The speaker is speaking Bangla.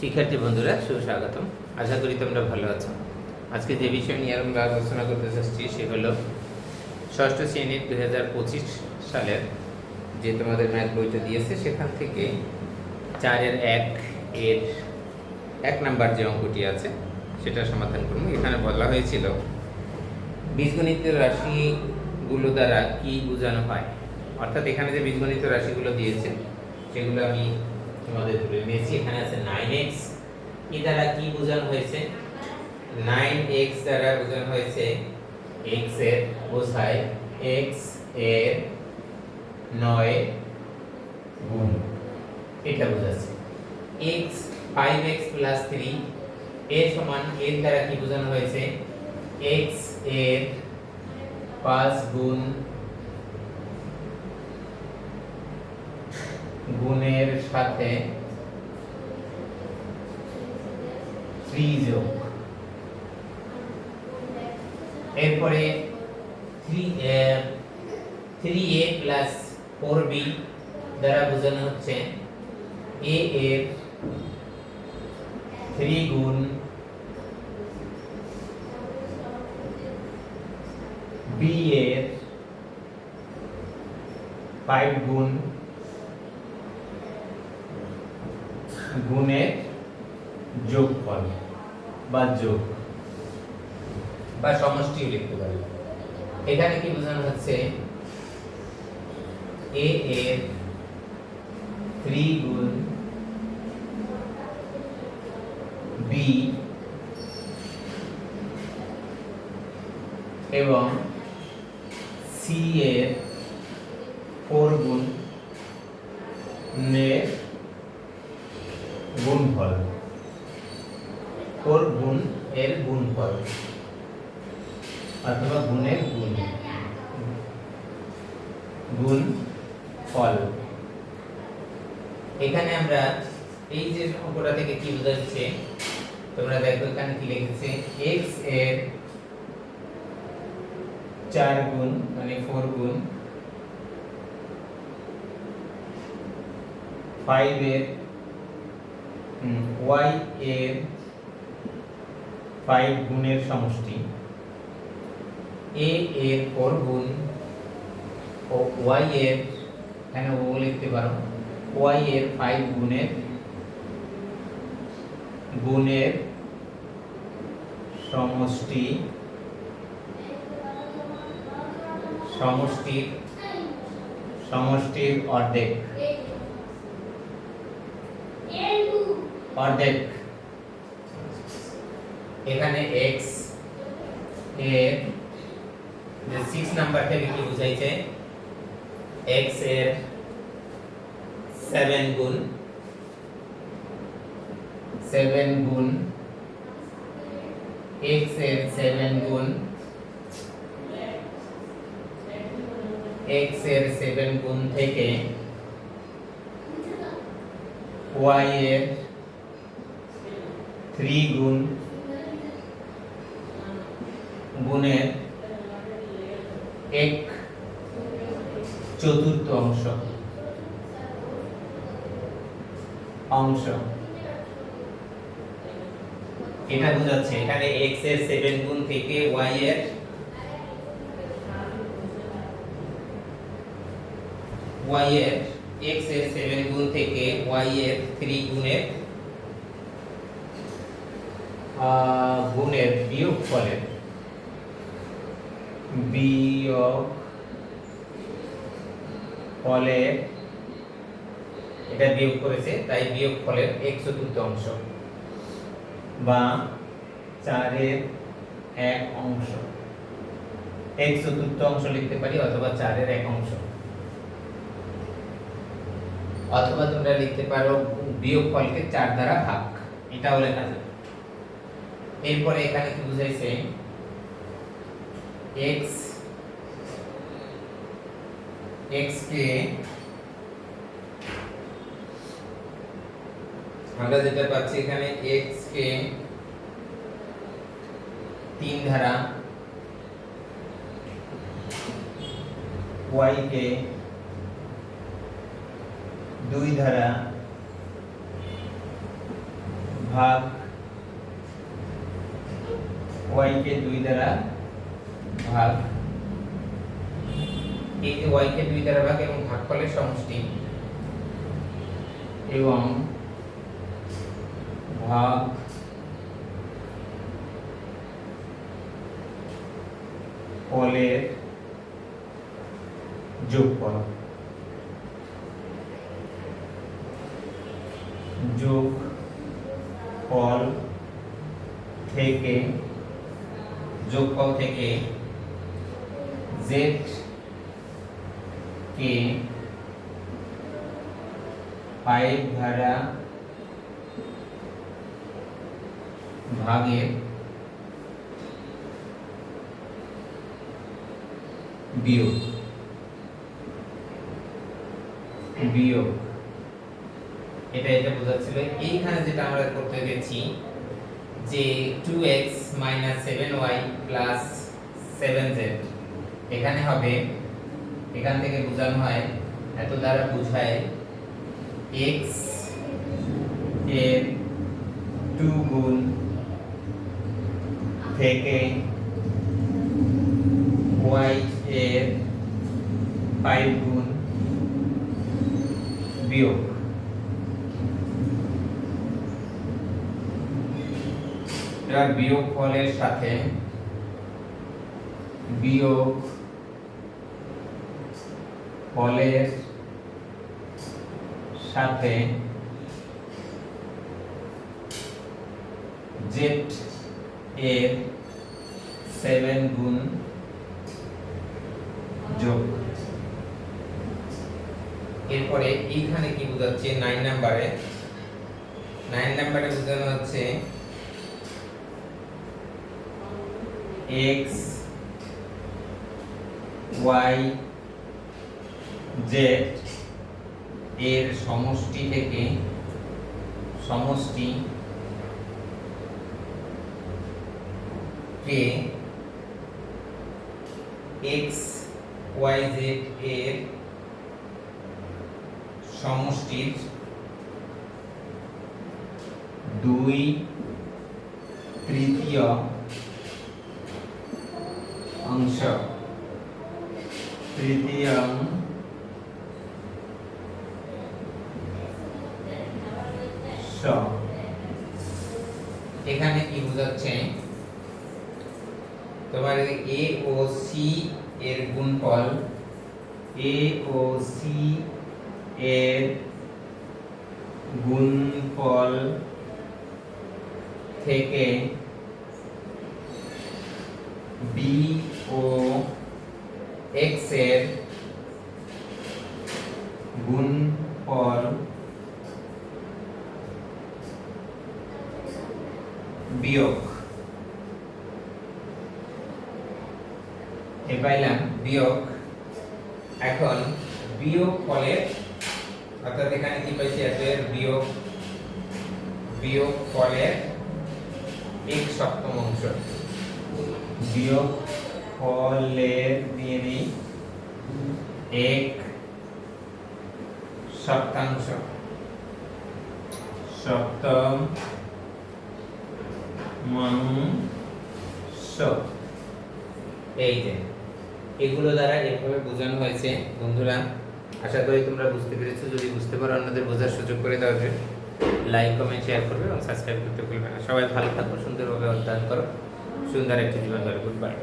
শিক্ষার্থী বন্ধুরা সুস্বাগতম আশা করি তোমরা ভালো আছো। আজকে যে বিষয় নিয়ে আমরা আলোচনা করতে চাচ্ছি সে হলো ষষ্ঠ শ্রেণির দুই হাজার পঁচিশ সালের যে তোমাদের ম্যাথ বইটা দিয়েছে, সেখান থেকে চারের এক এর এক নাম্বার যে অঙ্কটি আছে, সেটা সমাধান করব। এখানে বলা হয়েছিল, বীজগণিত রাশিগুলো দ্বারা কি বোঝানো হয়? অর্থাৎ এখানে যে বীজগণিত রাশিগুলো দিয়েছে, সেগুলো আমি তোমাদের তুলে নিয়েছি। এখানে আছে নাইন এক্স কি দ্বারা কি বোঝানো হয়েছে? নাইন এক্স দ্বারা বোঝানো হয়েছে এক্সের বোঝায় এক্সের নয় গুণ। এটা বোঝাচ্ছে। X five X plus three এর সমান এর দ্বারা কি বোঝানো হয়েছে? এক্সের পাঁচ গুণ গুণের সাথে থ্রি যোগ এরপরে three three A plus four B দ্বারা বোঝানো হচ্ছে এ এর থ্রি গুণ বি এর ফাইভ গুণ গুণের যোগফল বা যোগ বা সমষ্টিও লিখতে পারি। এখানে কি বোঝানো হচ্ছে? এ এর থ্রি গুণ বি এবং সি এর ফোর গুণ নের গুণফল ফোর গুণ, এর গুণফল অথবা গুণের গুণ। গুণ ফল। এখানে আমরা এই যে অঙ্কটা থেকে কি বোঝাচ্ছে, তোমরা দেখো এখানে কি লিখেছে, x এর চার গুণ মানে ফোর গুণ ফাইভ এর ওয়াই এর ফাইভ গুণের সমষ্টি। এ এর ফোর গুণ ও ওয়াই এর এখানে ও লিখতে পারো। ওয়াই এর ফাইভ গুণের গুণের সমষ্টি। সমষ্টির সমষ্টির অর্ধেক। অর্ধেক এখানে x এর যে 6 নাম্বার থেকে কি বুঝাইছে? x এর 7 গুণ 7 গুণ, x এর 7 গুণ, x এর 7 গুণ থেকে y এর 3 গুণ গুণের এক চতুর্থ অংশ। অংশ। এটা বোঝাচ্ছে, এখানে x এর 7 গুণ থেকে y এর y এর x এর 7 গুণ থেকে y এর 3 গুণের গুণের বিয়োগ ফলের বিয়োগ ফলের এটা বিয়োগ করেছে, তাই বিয়োগ ফলের এক চতুর্থ অংশ বা চারের এক অংশ। এক চতুর্থ অংশ লিখতে পারি অথবা চারের এক অংশ। অথবা তোমরা লিখতে পারো বিয়োগ ফলকে চার দ্বারা ভাগ। এটাও লেখা যাবে। এরপরে এখানে কি বুঝাইছে? X x কে আমরা যেটা পাচ্ছি এখানে x কে তিন ধারা y কে দুই ধারা ভাগ ওয়াই কে দুই দ্বারা ভাগ, এই যে ওয়াই কে দুই দ্বারা ভাগ এবং ভাগফলের সমষ্টি, এবং ভাগ ফলের যোগফল যোগ ফল থেকে যোগফল থেকে জেড কে ফাইভ দ্বারা ভাগের বিয়োগ বিয়োগ। এটা এটা বোঝাচ্ছিল, এইখানে যেটা আমরা করতে গেছি যে two X minus seven Y plus seven Z এখানে হবে, এখান থেকে বোঝানো হয়, এত দ্বারা বোঝায় এক্সের টু গুণ থেকে ওয়াই এর ফাইভ গুণ বিয়োগ। বিয়োগ ফলের সাথে বিয়োগ ফলের সাথে জেড এর সেভেন গুণ যোগ। এরপরে এইখানে কি বোঝাচ্ছে? নাইন নাম্বারে নাইন নাম্বারে বোঝানো হচ্ছে এক্স ওয়াই জেড এর সমষ্টি থেকে সমষ্টি কে এক্স ওয়াই জেড এর সমষ্টির দুই তৃতীয় অংশ। তৃতীয় এখানে কি বোঝাচ্ছে? তোমার এ ও সি এর গুণফল। এ ও সি এর গুণফল থেকে বি ও এক্সের গুণফল বিয়োগ। এ পাইলাম বিয়োগ। এখন বিয়োগ ফলের অর্থাৎ এখানে কি পাইছি এর বিয়োগ বিয়োগ ফলের এক সপ্তম অংশ। বিয়োগ দিয়ে নিই এক সপ্তাংশ সপ্তম মাংস এই যে, এগুলো দ্বারা এভাবে বোঝানো হয়েছে, বন্ধুরা। আশা করি তোমরা বুঝতে পেরেছ। যদি বুঝতে পারো, অন্যদের বোঝার সুযোগ করে দেওয়া যায় লাইক কমেন্ট শেয়ার করবে এবং সাবস্ক্রাইব করতে ভুলবে না। সবাই ভালো থাকো, সুন্দরভাবে অধ্যয়ন করো। সুন্দর একটি জীবন ধরে। বাই